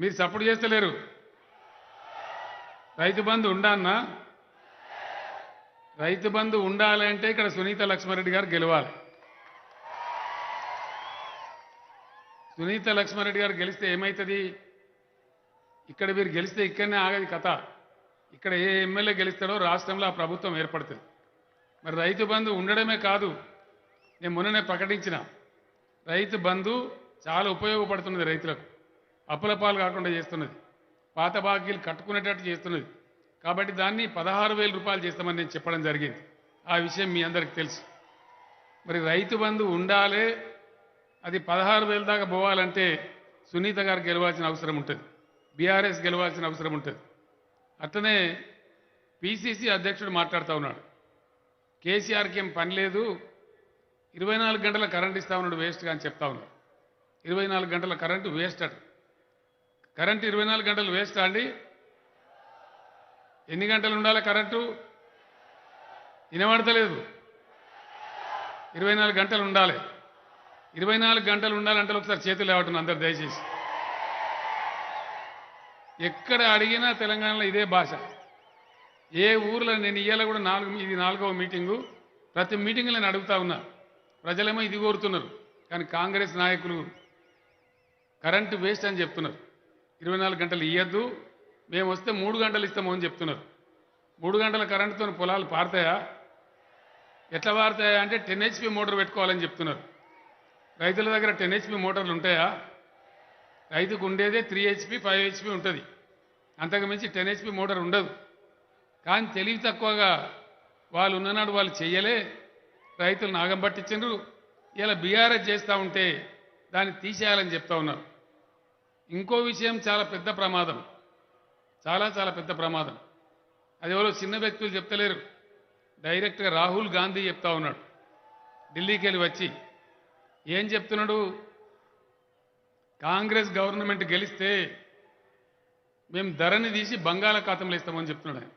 మీరు సపోర్ట్ చేస్తలేరు రైతు బంధు ఉండన్నా రైతు బంధు ఉండాలంటే ఇక్కడ సునీత లక్ష్మారెడ్డి గారు గెలవాలి. సునీత లక్ష్మారెడ్డి గారు గెలిస్తే ఏమవుతుంది ఇక్కడ మీరు గెలిస్తే ఇక్కడనే ఆగది కథ. ఇక్కడ ఏ ఎమ్మెల్యే గెలుస్తాడో రాష్ట్రంలో ఆ ప్రభుత్వం ఏర్పడుతుంది. మరి రైతు బంధు ఉండడమే కాదు నేను మొన్ననే ప్రకటించిన. రైతు బంధు చాలా ఉపయోగపడుతున్నది రైతులకు. అప్పులపాలు కాకుండా చేస్తున్నది. పాత బాకీలు కట్టుకునేటట్టు చేస్తున్నది. కాబట్టి దాన్ని పదహారు వేల రూపాయలు చేస్తామని నేను చెప్పడం జరిగింది. ఆ విషయం మీ అందరికీ తెలుసు. మరి రైతు బంధు ఉండాలే అది పదహారు వేల దాకా పోవాలంటే సునీత గారు గెలవాల్సిన అవసరం ఉంటుంది. బీఆర్ఎస్ గెలవాల్సిన అవసరం ఉంటుంది. అట్లనే పిసిసి అధ్యక్షుడు మాట్లాడుతూ ఉన్నాడు. కేసీఆర్కి ఏం పని లేదు. ఇరవై నాలుగు గంటల కరెంట్ ఇస్తా ఉన్నాడు వేస్ట్గా అని చెప్తా ఉన్నాడు. ఇరవై నాలుగు గంటల కరెంటు వేస్ట్ అట. కరెంటు ఇరవై నాలుగు గంటలు వేస్ట్ అండి? ఎన్ని గంటలు ఉండాలి కరెంటు? వినబడతలేదు. ఇరవై నాలుగు గంటలు ఉండాలి. ఇరవై నాలుగు గంటలు ఉండాలంటే ఒకసారి చేతులు లేవటం అందరు దయచేసి. ఎక్కడ అడిగినా తెలంగాణలో ఇదే భాష. ఏ ఊర్లో నేను ఇయ్యాల కూడా నాలుగు ఇది నాలుగవ మీటింగు. ప్రతి మీటింగ్లో నేను అడుగుతా ఉన్నా. ప్రజలేమో ఇది కోరుతున్నారు. కానీ కాంగ్రెస్ నాయకులు కరెంటు వేస్ట్ అని చెప్తున్నారు. ఇరవై నాలుగు గంటలు ఇయ్యద్దు. మేము వస్తే మూడు గంటలు ఇస్తాము అని చెప్తున్నారు. మూడు గంటల కరెంటుతో పొలాలు పారుతాయా? ఎట్లా పారుతాయా అంటే టెన్ హెచ్పి మోటార్ పెట్టుకోవాలని చెప్తున్నారు. రైతుల దగ్గర టెన్ హెచ్పి మోటార్లు ఉంటాయా? రైతుకు ఉండేదే త్రీ హెచ్పి ఫైవ్ హెచ్పి ఉంటుంది. అంతకు మించి టెన్ హెచ్పి మోటార్ ఉండదు. కానీ తెలివి తక్కువగా వాళ్ళు ఉన్ననాడు వాళ్ళు చెయ్యలే. రైతులు నాగం పట్టించరు ఇలా బీఆర్ఎస్ చేస్తూ ఉంటే దాన్ని తీసేయాలని చెప్తా ఉన్నారు. ఇంకో విషయం చాలా పెద్ద ప్రమాదం. చాలా చాలా పెద్ద ప్రమాదం. అది ఎవరో చిన్న వ్యక్తులు చెప్తలేరు. డైరెక్ట్గా రాహుల్ గాంధీ చెప్తా ఉన్నాడు. ఢిల్లీకి వెళ్ళి వచ్చి ఏం చెప్తున్నాడు? కాంగ్రెస్ గవర్నమెంట్ గెలిస్తే మేము ధరని తీసి బంగాళాఖాతంలో ఇస్తామని చెప్తున్నాడు ఆయన.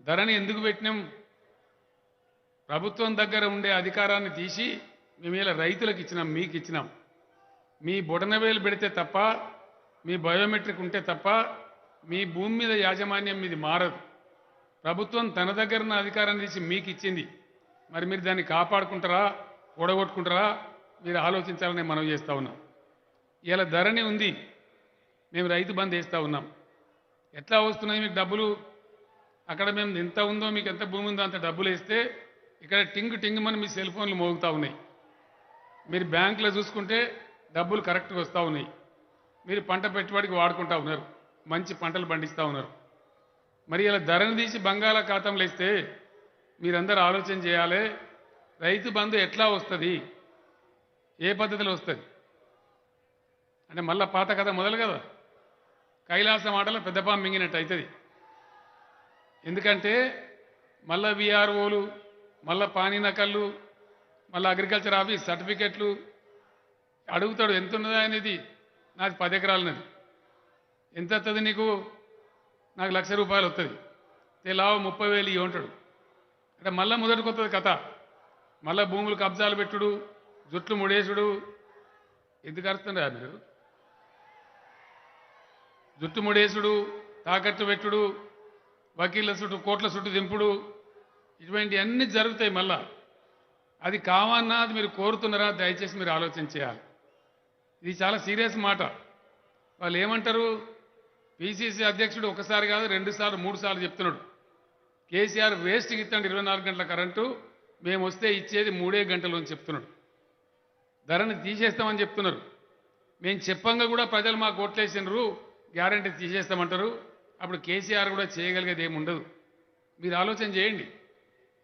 ధరని ఎందుకు పెట్టినాం? ప్రభుత్వం దగ్గర ఉండే అధికారాన్ని తీసి మేము ఇలా రైతులకు ఇచ్చినాం మీకు ఇచ్చినాం మీ బొటనవేలు పెడితే తప్ప మీ బయోమెట్రిక్ ఉంటే తప్ప మీ భూమి మీద యాజమాన్యం మీది మారదు. ప్రభుత్వం తన దగ్గర ఉన్న అధికారాన్ని తీసి మీకు ఇచ్చింది మరి మీరు దాన్ని కాపాడుకుంటారా ఓడగొట్టుకుంటారా మీరు ఆలోచించాలని మనం చేస్తూ ఉన్నాం. ఇలా ధరని ఉంది మేము రైతు బంద్ వేస్తూ ఉన్నాం. ఎట్లా వస్తున్నాయి మీకు డబ్బులు? అక్కడ మేము ఎంత ఉందో మీకు ఎంత భూమి ఉందో అంత డబ్బులు వేస్తే ఇక్కడ టింగ్ టింగ్ మన మీ సెల్ ఫోన్లు మోగుతూ ఉన్నాయి. మీరు బ్యాంకులో చూసుకుంటే డబ్బులు కరెక్ట్గా వస్తూ ఉన్నాయి. మీరు పంట పెట్టుబడికి వాడుకుంటా ఉన్నారు. మంచి పంటలు పండిస్తూ ఉన్నారు. మరి ఇలా ధరను తీసి బంగాళాఖాతంలో లేస్తే మీరందరూ ఆలోచన చేయాలి. రైతు బంధు ఎట్లా వస్తుంది? ఏ పద్ధతిలో వస్తుంది? అంటే మళ్ళా పాత కథ మొదలు కదా? కైలాసం ఆటలో పెద్దపాం మింగినట్టు అవుతుంది ఎందుకంటే మళ్ళా విఆర్ఓలు మళ్ళా పానీ నకళ్ళు మళ్ళీ అగ్రికల్చర్ ఆఫీస్ సర్టిఫికెట్లు అడుగుతాడు ఎంత ఉన్నదా అనేది నాకు పది ఎకరాలన్నది. ఎంత వస్తుంది నీకు? నాకు లక్ష రూపాయలు వస్తుంది తెలావు ముప్పై వేలు ఇవి ఉంటాడు అంటే మళ్ళీ మొదటికి వస్తుంది కథ. మళ్ళీ భూములు కబ్జాలు పెట్టుడు జుట్లు ముడేసుడు. ఎందుకు అరుస్తుండ్రా మీరు? జుట్టు ముడేసుడు తాకట్టు పెట్టుడు వకీళ్ళ చుట్టూ కోట్ల చుట్టూ దింపుడు. ఇటువంటి అన్నీ జరుగుతాయి మళ్ళా. అది కావన్నా అది మీరు కోరుతున్నారా? దయచేసి మీరు ఆలోచన చేయాలి. ఇది చాలా సీరియస్ మాట. వాళ్ళు ఏమంటారు? పిసిసి అధ్యక్షుడు ఒకసారి కాదు రెండు సార్లు మూడు సార్లు చెప్తున్నాడు. కేసీఆర్ వేస్ట్కి ఇస్తాడు ఇరవై నాలుగు గంటల కరెంటు మేము వస్తే ఇచ్చేది మూడే గంటలు అని చెప్తున్నాడు. ధరని తీసేస్తామని చెప్తున్నారు. మేము చెప్పంగా కూడా ప్రజలు మాకు ఓట్లేసినారు గ్యారంటీ తీసేస్తామంటారు. అప్పుడు కేసీఆర్ కూడా చేయగలిగేది ఏమి ఉండదు. మీరు ఆలోచన చేయండి.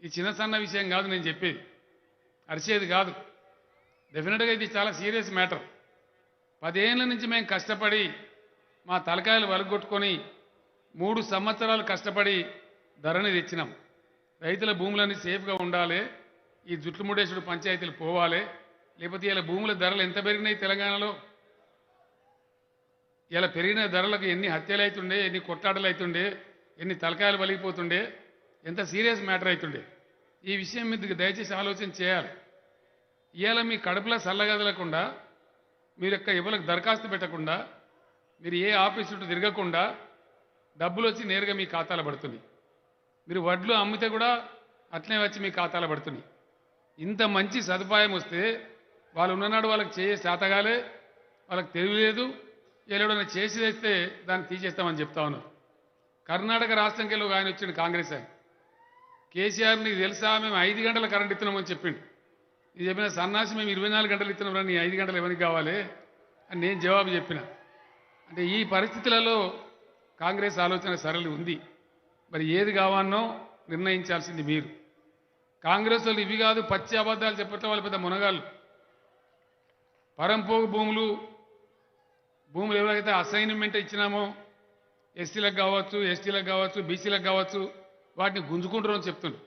ఈ చిన్న సన్న విషయం కాదు నేను చెప్పేది. అరిచేది కాదు. డెఫినెట్గా ఇది చాలా సీరియస్ మ్యాటర్. పదేళ్ళ నుంచి మేము కష్టపడి మా తలకాయలు వలగొట్టుకొని మూడు సంవత్సరాలు కష్టపడి ధరని తెచ్చినాం. రైతుల భూములన్నీ సేఫ్గా ఉండాలి. ఈ జుట్లుముడేశ్వరుడు పంచాయతీలు పోవాలి. లేకపోతే ఇలా భూముల ధరలు ఎంత పెరిగినాయి తెలంగాణలో? ఇలా పెరిగిన ధరలకు ఎన్ని హత్యలు అవుతుండే ఎన్ని కొట్లాటలు అవుతుండే ఎన్ని తలకాయలు వలిగిపోతుండే ఎంత సీరియస్ మ్యాటర్ అవుతుండే ఈ విషయం మీద దయచేసి ఆలోచన చేయాలి. ఇవాళ మీ కడుపులో చల్లగదలకుండా మీరు యొక్క ఇవ్వలకు దరఖాస్తు పెట్టకుండా మీరు ఏ ఆఫీస్ చుట్టూ తిరగకుండా డబ్బులు వచ్చి నేరుగా మీ ఖాతాలో పడుతున్నాయి. మీరు వడ్లు అమ్మితే కూడా అట్లనే వచ్చి మీ ఖాతాలో పడుతున్నాయి. ఇంత మంచి సదుపాయం వస్తే వాళ్ళు ఉన్ననాడు వాళ్ళకి చేయ శాతగాలే వాళ్ళకి తెలియలేదు ఎవరైనా చేసి తెస్తే దాన్ని తీసేస్తామని చెప్తా ఉన్నారు. కర్ణాటక రాష్ట్రంకెళ్ళి ఒక ఆయన వచ్చిండు కాంగ్రెస్ ఆయన. కేసీఆర్ నీకు తెలుసా మేము ఐదు గంటల కరెంట్ ఇస్తున్నామని చెప్పిండు. ఇది చెప్పిన సన్నాసి మేము ఇరవై నాలుగు గంటలు ఇస్తున్నాం నీ ఐదు గంటలు ఎవరికి కావాలి? అని నేను జవాబు చెప్పిన. అంటే ఈ పరిస్థితులలో కాంగ్రెస్ ఆలోచన సరళి ఉంది. మరి ఏది కావాలనో నిర్ణయించాల్సింది మీరు. కాంగ్రెస్ వాళ్ళు ఇవి కాదు పచ్చి అబద్ధాలు చెప్పట్లే వాళ్ళు పెద్ద మునగాళ్ళు. పరంపోగు భూములు భూములు ఎవరైతే అసైన్మెంట్ ఇచ్చినామో ఎస్సీలకు కావచ్చు ఎస్టీలకు కావచ్చు బీసీలకు కావచ్చు వాటిని గుంజుకుంటారు అని చెప్తుండ్రు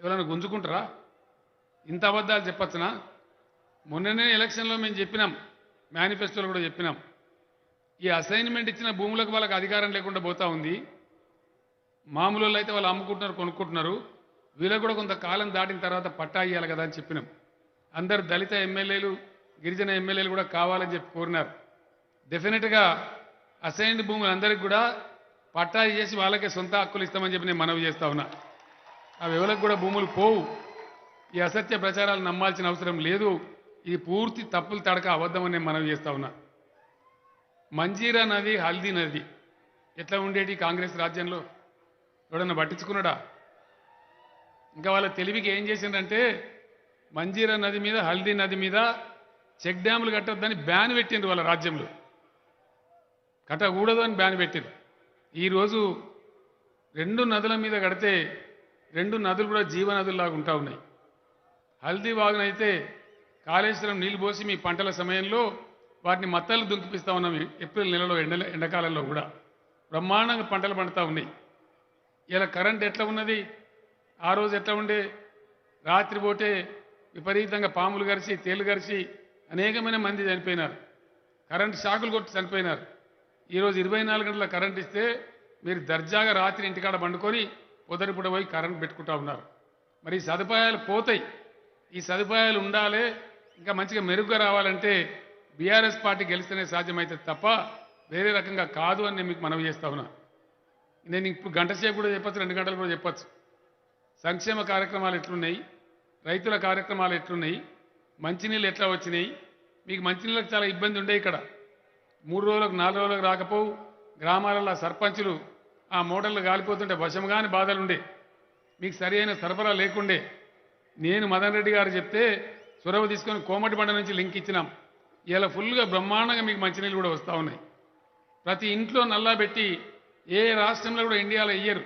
ఎవరైనా గుంజుకుంటారా? ఇంత అబద్ధాలు చెప్పచ్చునా? మొన్ననే ఎలక్షన్లో మేము చెప్పినాం మేనిఫెస్టోలో కూడా చెప్పినాం. ఈ అసైన్మెంట్ ఇచ్చిన భూములకు వాళ్ళకి అధికారం లేకుండా పోతా ఉంది. మామూలు వాళ్ళు అయితే వాళ్ళు అమ్ముకుంటున్నారు కొనుక్కుంటున్నారు. వీళ్ళకు కూడా కొంత కాలం దాటిన తర్వాత పట్టా ఇవ్వాలి కదా అని చెప్పినాం. అందరు దళిత ఎమ్మెల్యేలు గిరిజన ఎమ్మెల్యేలు కూడా కావాలని చెప్పి కోరినారు. డెఫినెట్గా అసైన్డ్ భూములు అందరికి కూడా పట్టా చేసి వాళ్ళకే సొంత హక్కులు ఇస్తామని చెప్పి నేను మనవి చేస్తా ఉన్నా. అవి ఎవరికి కూడా భూములు పోవు. ఈ అసత్య ప్రచారాలు నమ్మాల్సిన అవసరం లేదు. ఇది పూర్తి తప్పులు తడక అబద్ధమని మనం మనవి చేస్తా ఉన్నా. మంజీరా నది హల్దీ నది ఎట్లా ఉండేటి కాంగ్రెస్ రాజ్యంలో? ఎవడన్నా పట్టించుకున్నాడా? ఇంకా వాళ్ళ తెలివికి ఏం చేసిండ్రంటే మంజీరా నది మీద హల్దీ నది మీద చెక్ డ్యాములు కట్టొద్దని బ్యాన్ పెట్టిండ్రు వాళ్ళ రాజ్యంలో. కట్టకూడదు అని బ్యాన్ పెట్టిండ్రు ఈరోజు రెండు నదుల మీద కడితే రెండు నదులు కూడా జీవనదుల్లాగా ఉంటా ఉన్నాయి. హల్దీ వాగునైతే కాళేశ్వరం నీళ్ళు పోసి మీ పంటల సమయంలో వాటిని మత్తలు దుంకిపిస్తూ ఉన్నాం ఏప్రిల్ నెలలో ఎండ ఎండాకాలంలో కూడా. బ్రహ్మాండంగా పంటలు పండుతూ ఉన్నాయి. ఇలా కరెంట్ ఎట్లా ఉన్నది? ఆ రోజు ఎట్లా ఉండే? రాత్రిపోటే విపరీతంగా పాములు గరిచి తేలు గరిచి అనేకమైన మంది చనిపోయినారు. కరెంట్ షాకులు కొట్టి చనిపోయినారు. ఈరోజు ఇరవై నాలుగు గంటల కరెంట్ ఇస్తే మీరు దర్జాగా రాత్రి ఇంటికాడ పండుకొని పొదరిపుడ పోయి కరెంట్ పెట్టుకుంటా ఉన్నారు. మరి సదుపాయాలు పోతాయి. ఈ సదుపాయాలు ఉండాలి ఇంకా మంచిగా మెరుగ్గా రావాలంటే బీఆర్ఎస్ పార్టీ గెలిస్తేనే సాధ్యమైతే తప్ప వేరే రకంగా కాదు అని నేను మీకు మనవి చేస్తా ఉన్నా. నేను ఇప్పుడు గంట సేపు కూడా చెప్పచ్చు రెండు గంటలు కూడా చెప్పచ్చు. సంక్షేమ కార్యక్రమాలు ఎట్లున్నాయి రైతుల కార్యక్రమాలు ఎట్లున్నాయి మంచినీళ్ళు ఎట్లా వచ్చినాయి? మీకు మంచినీళ్ళకి చాలా ఇబ్బంది ఉండే ఇక్కడ. మూడు రోజులకు నాలుగు రోజులకు రాకపోవు గ్రామాలలో సర్పంచులు ఆ మోటార్లు గాలిపోతుంటే వశంగాని బాధలుండే. మీకు సరి అయిన సరఫరా లేకుండే. నేను మదన్ రెడ్డి గారు చెప్తే చొరవ తీసుకొని కోమటి బండ నుంచి లింక్ ఇచ్చినాం. ఇలా ఫుల్గా బ్రహ్మాండంగా మీకు మంచినీళ్ళు కూడా వస్తూ ఉన్నాయి. ప్రతి ఇంట్లో నల్లా పెట్టి ఏ రాష్ట్రంలో కూడా ఇండియాలో ఇయ్యరు.